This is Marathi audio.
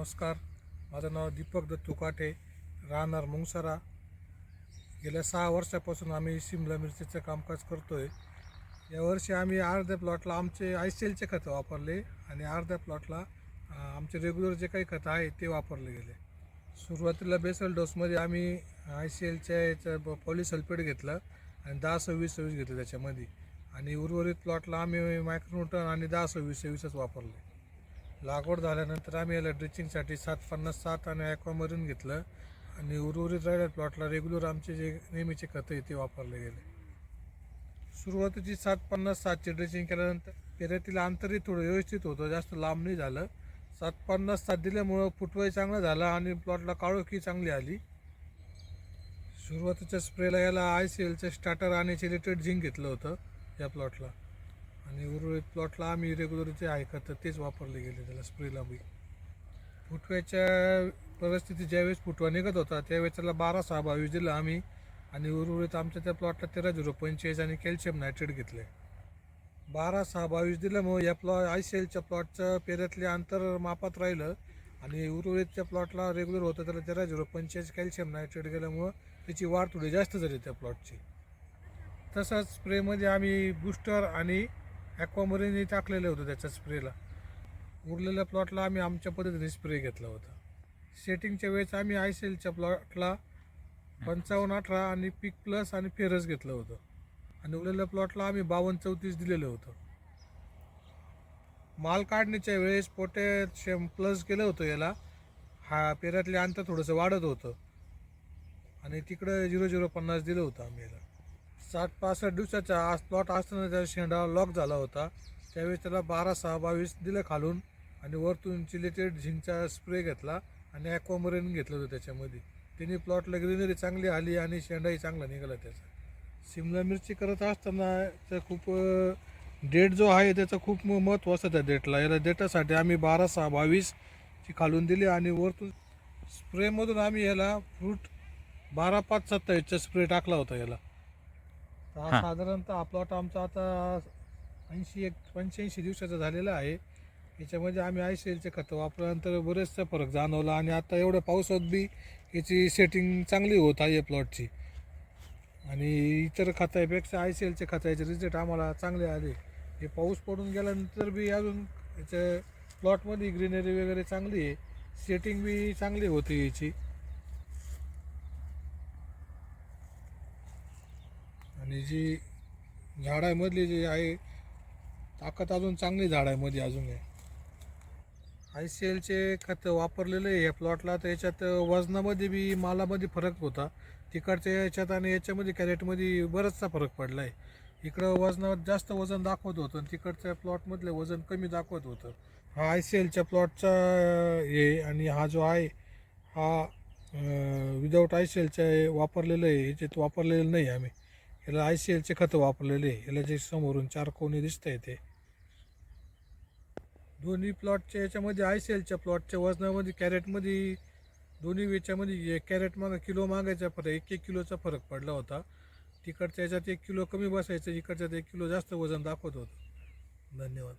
नमस्कार. माझं नाव दीपक दत्तू काटे राहणार मुंगसरा. गेल्या सहा वर्षापासून आम्ही शिमला मिरचीचं कामकाज करतो आहे यावर्षी आम्ही अर्ध्या प्लॉटला आमचे आय सी एलचे खतं वापरले आणि अर्ध्या प्लॉटला आमचे रेग्युलर जे काही खतं आहे ते वापरले गेले. सुरुवातीला बेसल डोसमध्ये आम्ही आय सी एलच्या याचं पॉलिसल्फेट घेतलं आणि दहा सव्वीस सव्वीस घेतलं त्याच्यामध्ये. आणि उर्वरित प्लॉटला आम्ही मायक्रोन्यूटन आणि दहा सव्वीस सव्वीसच वापरले. लागवड झाल्यानंतर आम्ही याला ड्रिचिंगसाठी सात पन्नास सात आणि ॲक्वामरीन घेतलं. आणि उर्वरित राहिल्या प्लॉटला रेग्युलर आमचे जे नेहमीचे खतं आहे ते वापरले गेले. सुरुवातीची सात पन्नास सातची ड्रेसिंग केल्यानंतर पेऱ्यातील अंतरही थोडं व्यवस्थित होतं जास्त लांब नाही झालं. सात पन्नास सात दिल्यामुळं फुटवाही चांगलं झालं आणि प्लॉटला काळोखी चांगली आली. सुरुवातीच्या स्प्रेला याला आय सी एलचं स्टार्टर आणि सिलेटेड झिंक घेतलं होतं या प्लॉटला. आणि उर्वरित प्लॉटला आम्ही रेग्युलर जे आहे खतं तेच वापरले गेले त्याला स्प्रेला बी. फुटव्याच्या परिस्थितीत ज्यावेळेस फुटवा निघत होता त्यावेळेस त्याला बारा सहा बावीस दिलं आम्ही. आणि उर्वरित आमच्या त्या प्लॉटला तेरा झिरो पंचेचाळीस आणि कॅल्शियम नायट्रेट घेतले. बारा सहा बावीस दिल्यामुळं या प्लॉ आय सी एलच्या प्लॉटचं पेऱ्यातले अंतर मापात राहिलं. आणि उर्वरितच्या प्लॉटला रेग्युलर होतं त्याला तेरा झिरो पंचेचाळीस कॅल्शियम नायट्रेट गेल्यामुळं त्याची वाढ थोडी जास्त झाली त्या प्लॉटची तसंच स्प्रेमध्ये आम्ही बूस्टर आणि ॲक्वामरीनही टाकलेलं होतं त्याच्या स्प्रेला. उरलेल्या प्लॉटला आम्ही आमच्या पद्धतीने स्प्रे घेतला होता. सेटिंगच्या वेळेस आम्ही आय सी एलच्या प्लॉटला पंचावन्न अठरा आणि पीक प्लस आणि फेरस घेतलं होतं. आणि उरलेल्या प्लॉटला आम्ही बावन्न चौतीस दिलेलं होतं. माल काढण्याच्या वेळेस पोटॅशियम प्लस केलं होतं याला. हा पेऱ्यातले अंतर थोडंसं वाढत होतं. आणि तिकडं झिरो झिरो पन्नास दिलं होतं आम्ही याला. साठ पासष्ट दिवसाच्या आज प्लॉट असताना त्या शेंडा लॉक झाला होता त्यावेळेस त्याला बारा सहा बावीस दिलं खालून आणि वरतून चिलेटेड झिंकचा स्प्रे घेतला आणि ॲक्वामरीन घेतलं होतं त्याच्यामध्ये. तिने प्लॉटला ग्रीनरी चांगली आली आणि शेंडाही चांगला निघाला त्याचा. शिमला मिरची करत असताना तर खूप डेट जो आहे त्याचं खूप महत्त्वाचं महत्त्व असतं त्या डेटला याला डेटासाठी आम्ही बारा सहा बावीसची खालून दिली आणि वरतून स्प्रेमधून आम्ही याला फ्रूट बारा पाच सत्तावीसचा स्प्रे टाकला होता याला. तर हा हा. साधारणतः हा प्लॉट आमचा आता ऐंशी एक पंच्याऐंशी दिवसाचा झालेला आहे. याच्यामध्ये आम्ही आय सी एलचे खतं वापरल्यानंतर बरेचसा फरक जाणवला आणि आता एवढ्या पावसात बी याची सेटिंग चांगली होत आहे प्लॉटची आणि इतर खतापेक्षा आय सी एलचे खताचे रिझल्ट आम्हाला चांगले आले. हे पाऊस पडून गेल्यानंतर बी अजून याच्या प्लॉटमध्ये ग्रीनरी वगैरे चांगली आहे. सेटिंग बी चांगली होती याची. आणि जी झाडामधली जी आहे ताकद अजून चांगली झाडामध्ये अजून आहे. आय सी एलचे खतं वापरलेलं आहे या प्लॉटला तर याच्यात वजनामध्ये बी मालामध्ये फरक होता. तिकडच्या याच्यात आणि याच्यामध्ये कॅरेटमध्ये बराचसा फरक पडला आहे. इकडं वजनावर जास्त वजन दाखवत होतं आणि तिकडच्या प्लॉटमधलं वजन कमी दाखवत होतं. हा आय सी एलच्या प्लॉटचा हे आणि हा जो आहे हा विदाऊट आय सी एलच्या वापरलेलं आहे याच्यात वापरलेलं नाही आम्ही. याला आय सी एलचे खतं वापरलेले याला जे समोरून चार कोणी दिसत आहे ते. दोन्ही प्लॉटच्या याच्यामध्ये आय सी एलच्या प्लॉटच्या वजनामध्ये कॅरेटमध्ये दोन्ही वेच्यामध्ये एक कॅरेट मागा किलो मागायचा फरक एक एक किलोचा फरक पडला होता. तिकडच्या याच्यात एक किलो कमी बसायचं इकडच्यात एक किलो जास्त वजन दाखवत होतं. धन्यवाद.